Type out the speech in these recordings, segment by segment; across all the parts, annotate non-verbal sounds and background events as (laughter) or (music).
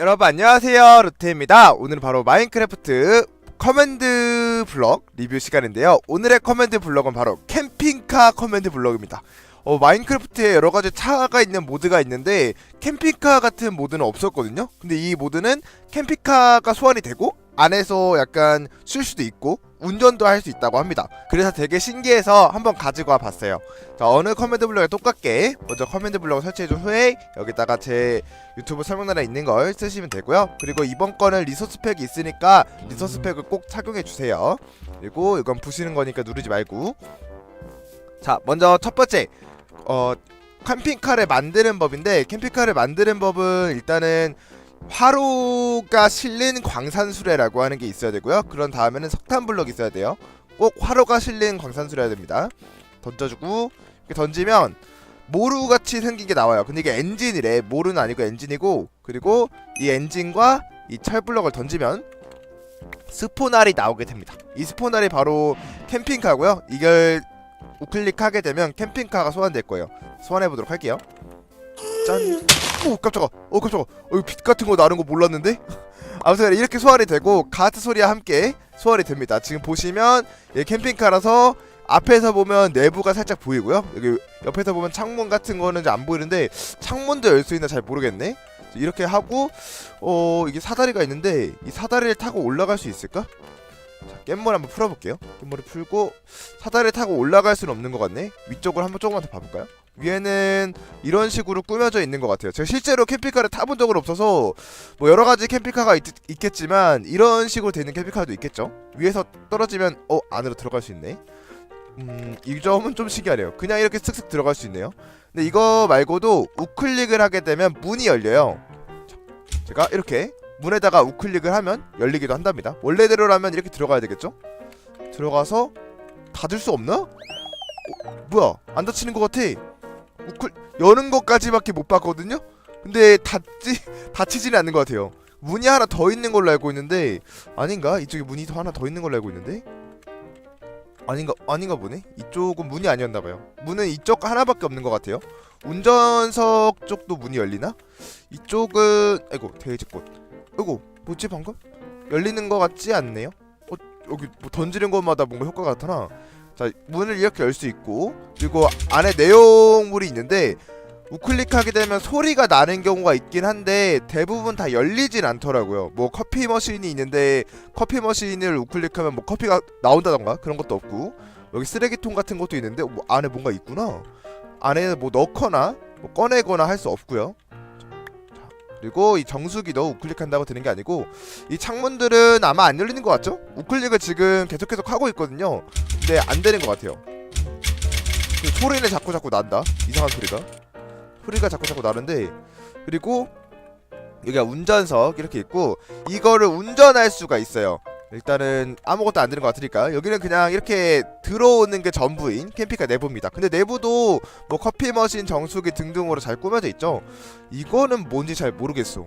여러분 안녕하세요. 루테입니다. 오늘은 바로 마인크래프트 커맨드 블럭 리뷰 시간인데요. 오늘의 커맨드 블럭은 바로 캠핑카 커맨드 블럭입니다. 어, 마인크래프트에 여러가지 차가 있는 모드가 있는데 캠핑카 같은 모드는 없었거든요. 근데 이 모드는 캠핑카가 소환이 되고 안에서 약간 쉴 수도 있고 운전도 할 수 있다고 합니다 그래서 되게 신기해서 한번 가지고 와 봤어요 자 어느 커맨드 블럭에 똑같게 먼저 커맨드 블럭을 설치해준 후에 여기다가 제 유튜브 설명란에 있는 걸 쓰시면 되고요. 그리고 이번 거는 리소스 팩이 있으니까 리소스 팩을 꼭 착용해 주세요. 그리고 이건 부시는 거니까 누르지 말고. 자, 먼저 첫 번째 어 캠핑카를 만드는 법인데 캠핑카를 만드는 법은 일단은 화로가 실린 광산수레라고 하는 게 있어야 되고요. 그런 다음에는 석탄 블럭이 있어야 돼요. 꼭 화로가 실린 광산수레야 됩니다. 던져주고 이렇게 던지면 모루 같이 생긴 게 나와요. 근데 이게 엔진이래. 모루는 아니고 엔진이고 그리고 이 엔진과 이 철블럭을 던지면 스포날이 나오게 됩니다. 이 스포날이 바로 캠핑카고요. 이걸 우클릭하게 되면 캠핑카가 소환될 거예요. 소환해 보도록 할게요. 짠. 오 깜짝아. 어 깜짝아. 어 빛 같은 거 나는 거 몰랐는데. (laughs) 아무튼 이렇게 소환이 되고 가트 소리와 함께 소환이 됩니다. 지금 보시면 이 캠핑카라서 앞에서 보면 내부가 살짝 보이고요. 여기 옆에서 보면 창문 같은 거는 안 보이는데 창문도 열 수 있나 잘 모르겠네. 이렇게 하고 어 이게 사다리가 있는데 이 사다리를 타고 올라갈 수 있을까? 자, 깻머리 한번 풀어볼게요. 깻머리 풀고 사다리를 타고 올라갈 수는 없는 것 같네. 위쪽을 한번 조금만 더 봐볼까요? 위에는 이런 식으로 꾸며져 있는 것 같아요. 제가 실제로 캠핑카를 타본 적은 없어서 뭐 여러 가지 캠핑카가 있, 있겠지만 이런 식으로 되는 캠핑카도 있겠죠. 위에서 떨어지면 어 안으로 들어갈 수 있네. 음, 이 점은 좀 신기하네요. 그냥 이렇게 쓱쓱 들어갈 수 있네요. 근데 이거 말고도 우클릭을 하게 되면 문이 열려요. 자, 제가 이렇게 문에다가 우클릭을 하면 열리기도 한답니다. 원래대로라면 이렇게 들어가야 되겠죠? 들어가서 닫을 수 없나? 어, 뭐야? 안 닫히는 것 같아. 우클 여는 것까지밖에 못 봤거든요. 근데 닫지 (laughs) 닫히지는 않는 것 같아요. 문이 하나 더 있는 걸로 알고 있는데 아닌가? 이쪽에 문이 더 하나 더 있는 걸로 알고 있는데 아닌가 아닌가 보네. 이쪽은 문이 아니었나 봐요. 문은 이쪽 하나밖에 없는 것 같아요. 운전석 쪽도 문이 열리나? 이쪽은 아이고 돼지꽃. 아이고 뭐지 방금? 열리는 것 같지 않네요. 어 여기 뭐 던지는 것마다 뭔가 효과가 나타나. 자 문을 이렇게 열 수 있고 그리고 안에 내용물이 있는데 우클릭하게 되면 소리가 나는 경우가 있긴 한데 대부분 다 열리진 않더라고요. 뭐 커피 머신이 있는데 커피 머신을 우클릭하면 뭐 커피가 나온다던가 그런 것도 없고 여기 쓰레기통 같은 것도 있는데 뭐 안에 뭔가 있구나. 안에 뭐 넣거나 뭐 꺼내거나 할 수 없고요. 자, 그리고 이 정수기도 우클릭한다고 되는 게 아니고 이 창문들은 아마 안 열리는 것 같죠? 우클릭을 지금 계속 계속 하고 있거든요. 근데 안 되는 것 같아요. 그 소리는 자꾸 자꾸 난다. 이상한 소리가. 소리가 자꾸 자꾸 나는데 그리고 여기가 운전석 이렇게 있고 이거를 운전할 수가 있어요. 일단은 아무것도 안 되는 것 같으니까 여기는 그냥 이렇게 들어오는 게 전부인 캠핑카 내부입니다. 근데 내부도 뭐 커피 머신, 정수기 등등으로 잘 꾸며져 있죠. 이거는 뭔지 잘 모르겠어.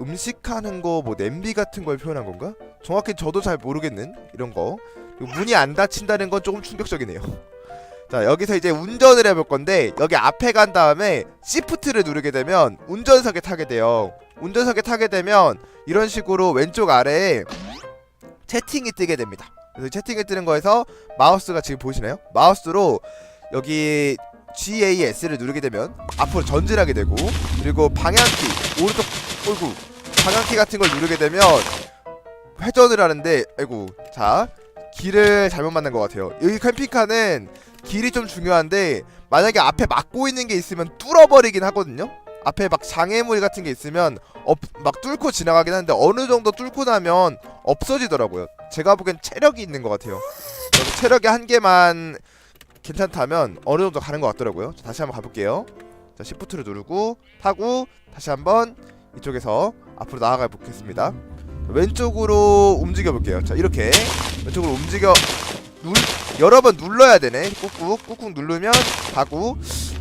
음식하는 거 뭐 냄비 같은 걸 표현한 건가? 정확히 저도 잘 모르겠는 이런 거. 문이 안 닫힌다는 건 조금 충격적이네요. 자 여기서 이제 운전을 해볼 건데 여기 앞에 간 다음에 시프트를 누르게 되면 운전석에 타게 돼요 운전석에 타게 되면 이런 식으로 왼쪽 아래에 채팅이 뜨게 됩니다 그래서 채팅이 뜨는 거에서 마우스가 지금 보이시나요? 마우스로 여기 GAS를 누르게 되면 앞으로 전진하게 되고 그리고 방향키 오른쪽 어이구 방향키 같은 걸 누르게 되면 회전을 하는데 아이고 자 길을 잘못 만난 것 같아요 여기 캠핑카는 길이 좀 중요한데 만약에 앞에 막고 있는 게 있으면 뚫어버리긴 하거든요. 앞에 막 장애물 같은 게 있으면 업, 막 뚫고 지나가긴 하는데 어느 정도 뚫고 나면 없어지더라고요. 제가 보기엔 체력이 있는 것 같아요. 체력이 한 개만 괜찮다면 어느 정도 가는 것 같더라고요. 자, 다시 한번 가볼게요. 자, 시프트를 누르고 타고 다시 한번 이쪽에서 앞으로 나아가 보겠습니다. 왼쪽으로 움직여 볼게요. 자, 이렇게 왼쪽으로 움직여 눌 여러 번 눌러야 되네. 꾹꾹 꾹꾹 누르면 가고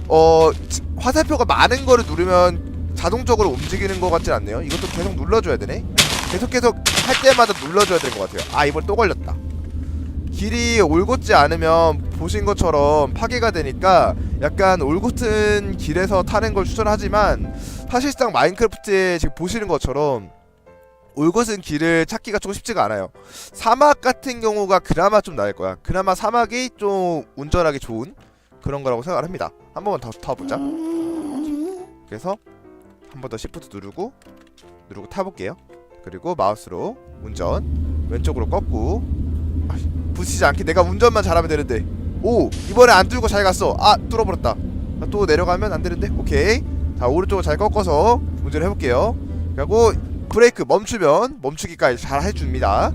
어 지- 화살표가 많은 거를 누르면 자동적으로 움직이는 것 같진 않네요. 이것도 계속 눌러줘야 되네. 계속 계속 할 때마다 눌러줘야 되는 것 같아요. 아 이번 또 걸렸다. 길이 올곧지 않으면 보신 것처럼 파괴가 되니까 약간 올곧은 길에서 타는 걸 추천하지만 사실상 마인크래프트에 지금 보시는 것처럼 올 것은 길을 찾기가 조금 쉽지가 않아요. 사막 같은 경우가 그나마 좀 나을 거야. 그나마 사막이 좀 운전하기 좋은 그런 거라고 생각을 합니다. 한 번만 더 타보자. 그래서 한 번 더 시프트 누르고 누르고 타볼게요. 그리고 마우스로 운전 왼쪽으로 꺾고 아, 부시지 않게 내가 운전만 잘하면 되는데 오 이번에 안 뚫고 잘 갔어 아 뚫어버렸다 자, 또 내려가면 안 되는데 오케이 자 오른쪽으로 잘 꺾어서 운전을 해볼게요 그리고 브레이크 멈추면 멈추기까지 잘 해줍니다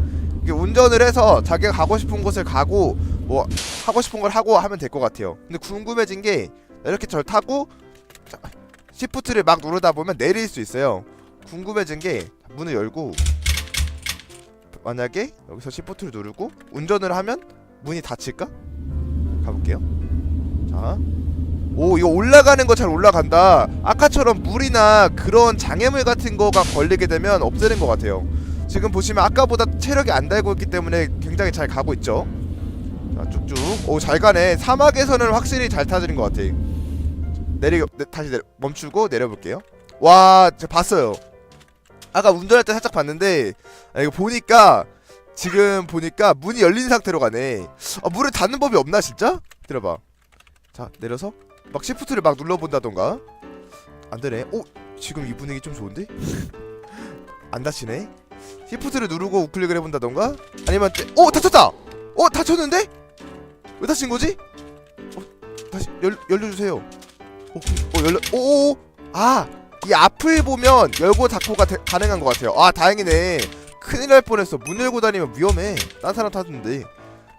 운전을 해서 자기가 가고 싶은 곳을 가고 뭐 하고 싶은 걸 하고 하면 될 것 같아요 근데 궁금해진 게 이렇게 절 타고 자, 시프트를 막 누르다 보면 내릴 수 있어요 궁금해진 게 문을 열고 만약에 여기서 시프트를 누르고 운전을 하면 문이 닫힐까? 가볼게요. 자, 오 이거 올라가는 거 잘 올라간다. 아까처럼 물이나 그런 장애물 같은 거가 걸리게 되면 없애는 것 같아요. 지금 보시면 아까보다 체력이 안 달고 있기 때문에 굉장히 잘 가고 있죠. 자 쭉쭉. 오 잘 가네. 사막에서는 확실히 잘 타지는 것 같아. 내리 내, 다시 내려, 멈추고 내려볼게요. 와, 제가 봤어요. 아까 운전할 때 살짝 봤는데 아, 이거 보니까 지금 보니까 문이 열린 상태로 가네. 아, 문을 닫는 법이 없나 진짜? 들어봐. 자 내려서 막 시프트를 막 눌러본다던가. 안 되네. 오 지금 이 분위기 좀 좋은데? (laughs) 안 닫히네. 시프트를 누르고 우클릭을 해본다던가. 아니면 떼... 오 닫혔다. 어 닫혔는데? 왜 닫힌 거지? 어, 다시 열 열려주세요. 어, 어 열려. 오오 아. 이 앞을 보면 열고 닫고가 되- 가능한 것 같아요. 아 다행이네. 큰일 날 뻔했어. 문 열고 다니면 위험해. 딴 사람. 자,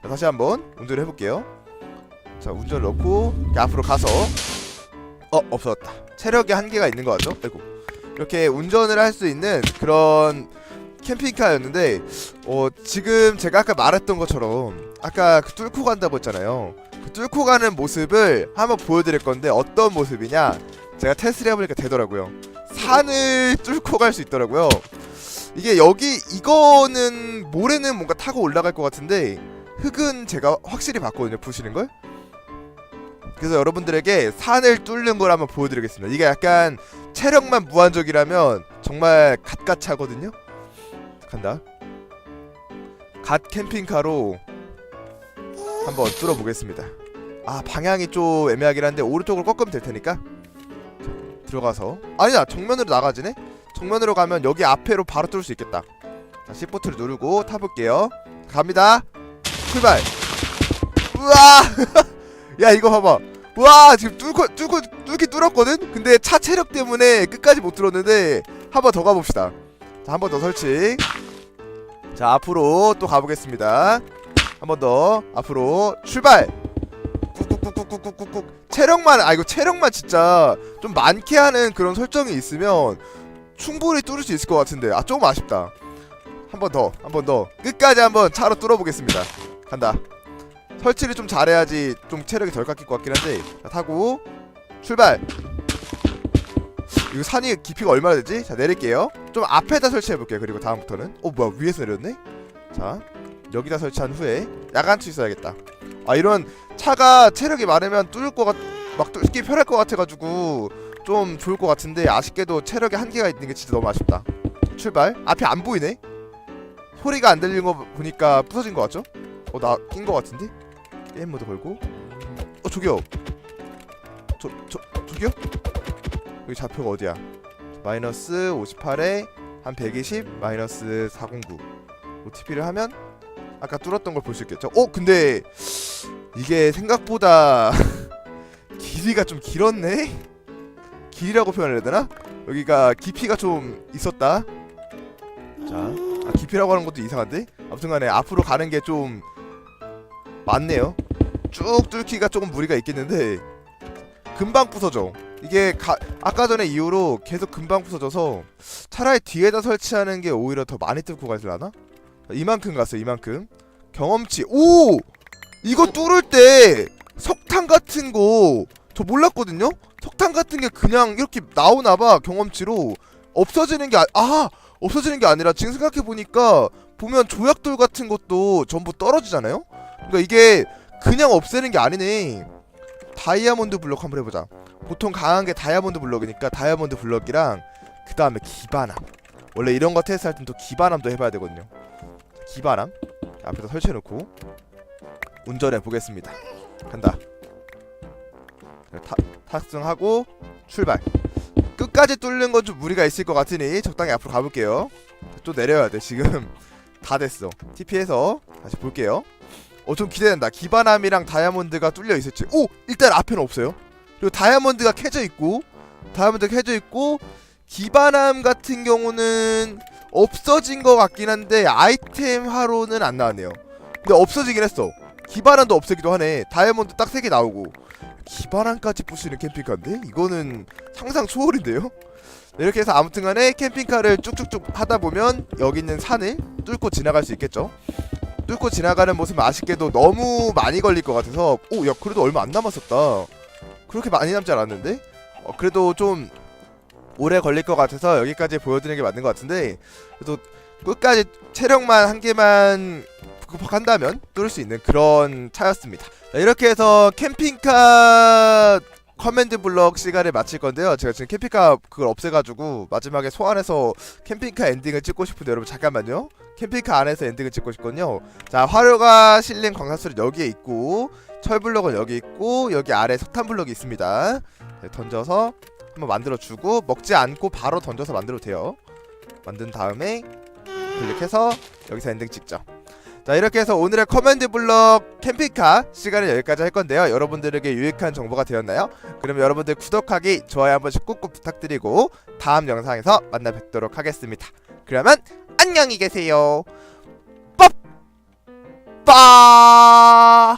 다시 한번 운전을 해볼게요. 자 운전 넣고 앞으로 가서 어 없어졌다. 체력에 한계가 있는 것 같죠? 아이고 이렇게 운전을 할 수 있는 그런 캠핑카였는데 어 지금 제가 아까 말했던 것처럼 아까 그 뚫고 간다고 했잖아요. 그 뚫고 가는 모습을 한번 보여드릴 건데 어떤 모습이냐? 제가 테스트를 해보니까 되더라고요. 산을 뚫고 갈 수 있더라고요. 이게 여기 이거는 모래는 뭔가 타고 올라갈 것 같은데 흙은 제가 확실히 봤거든요. 보시는 걸. 그래서 여러분들에게 산을 뚫는 걸 한번 보여드리겠습니다. 이게 약간 체력만 무한적이라면 정말 갓갓차거든요. 간다. 갓 캠핑카로 한번 뚫어보겠습니다. 아 방향이 좀 애매하긴 한데 오른쪽으로 꺾으면 될 테니까 들어가서 아니다 정면으로 나가지네 정면으로 가면 여기 앞에로 바로 뚫을 수 있겠다 자 시프트를 누르고 타볼게요 갑니다 출발 우와 (laughs) 야 이거 봐봐. 와 지금 뚫고 뚫고 뚫기 뚫었거든? 근데 차 체력 때문에 끝까지 못 뚫었는데 한 번 더 가봅시다. 자 한 번 더 설치. 자 앞으로 또 가보겠습니다. 한 번 더. 앞으로 출발. 꾹꾹꾹꾹꾹꾹꾹. 체력만 아 이거 체력만 진짜 좀 많게 하는 그런 설정이 있으면 충분히 뚫을 수 있을 것 같은데. 아 조금 아쉽다. 한 번 더 한 번 더. 끝까지 한번 차로 뚫어보겠습니다. 간다 설치를 좀 잘해야지 좀 체력이 덜 깎일 것 같긴 한데 자 타고 출발 이거 산이 깊이가 얼마나 되지? 자 내릴게요 좀 앞에다 설치해볼게요 그리고 다음부터는 어 뭐야 위에서 내렸네? 자 여기다 설치한 후에 야간투 있어야겠다 아 이런 차가 체력이 많으면 뚫을 것 같, 막 뚫기 편할 것 같아가지고 좀 좋을 것 같은데 아쉽게도 체력에 한계가 있는 게 진짜 너무 아쉽다. 출발. 앞이 안 보이네. 소리가 안 들리는 거 보니까 부서진 것 같죠? 어 나 낀 것 같은데? 게임 모드 걸고. 어 저기요. 저 저 저기요? 여기 좌표가 어디야? 마이너스 58에 한 120, 마이너스 409. OTP를 하면 아까 뚫었던 걸 볼 수 있겠죠? 어 근데 이게 생각보다 (laughs) 길이가 좀 길었네? 길이라고 표현해야 되나? 여기가 깊이가 좀 있었다 자 아, 깊이라고 하는 것도 이상한데? 아무튼간에 앞으로 가는 게 좀 많네요 쭉 뚫기가 조금 무리가 있겠는데 금방 부서져. 이게 가, 아까 전에 이후로 계속 금방 부서져서 차라리 뒤에다 설치하는 게 오히려 더 많이 뚫고 가실라나? 이만큼 갔어 이만큼. 경험치. 오! 이거 뚫을 때 석탄 같은 거 저 몰랐거든요? 석탄 같은 게 그냥 이렇게 나오나봐 경험치로. 없어지는 게 아, 아 없어지는 게 아니라 지금 생각해 보니까 보면 조약돌 같은 것도 전부 떨어지잖아요? 그러니까 이게 그냥 없애는 게 아니네. 다이아몬드 블록 한번 해보자. 보통 강한 게 다이아몬드 블럭이니까 다이아몬드 블럭이랑 그 다음에 기반함. 원래 이런 거 테스트할 땐 또 기반함도 해봐야 되거든요. 기반함 앞에다 설치해놓고 운전해 보겠습니다. 간다. 타, 탑승하고 출발. 끝까지 뚫는 건 좀 무리가 있을 것 같으니 적당히 앞으로 가볼게요. 또 내려야 돼 지금. (laughs) 다 됐어. TP해서 다시 볼게요 어 좀 기대된다. 기반함이랑 다이아몬드가 뚫려 있을지. 오! 일단 앞에는 없어요. 그리고 다이아몬드가 캐져 있고 다이아몬드가 캐져 있고 기반함 같은 경우는 없어진 것 같긴 한데 아이템화로는 안 나왔네요. 근데 없어지긴 했어. 기반함도 없애기도 하네. 다이아몬드 딱세개 나오고. 기반함까지 부수는 캠핑카인데? 이거는 상상 초월인데요? 네, 이렇게 해서 아무튼간에 캠핑카를 쭉쭉쭉 하다 보면 여기 있는 산을 뚫고 지나갈 수 있겠죠 뚫고 지나가는 모습 아쉽게도 너무 많이 걸릴 것 같아서 오야 그래도 얼마 안 남았었다. 그렇게 많이 남지 않았는데? 어, 그래도 좀 오래 걸릴 것 같아서 여기까지 보여드리는 게 맞는 것 같은데 그래도 끝까지 체력만 한 개만 극복한다면 뚫을 수 있는 그런 차였습니다. 자, 이렇게 해서 캠핑카 커맨드 블럭 시간을 마칠 건데요. 제가 지금 캠핑카 그걸 없애가지고 마지막에 소환해서 캠핑카 엔딩을 찍고 싶은데 여러분 잠깐만요. 캠핑카 안에서 엔딩을 찍고 싶거든요. 자 화료가 실린 광산술은 여기에 있고 철 블럭은 여기 있고 여기 아래 석탄 블럭이 있습니다. 네, 던져서 한번 만들어주고 먹지 않고 바로 던져서 만들어도 돼요. 만든 다음에 클릭해서 여기서 엔딩 찍죠. 자 이렇게 해서 오늘의 커맨드 블럭 캠핑카 시간을 여기까지 할 건데요. 여러분들에게 유익한 정보가 되었나요? 그럼 여러분들 구독하기 좋아요 한 번씩 꾹꾹 부탁드리고 다음 영상에서 만나 뵙도록 하겠습니다. 그러면 안녕히 계세요. 빠빠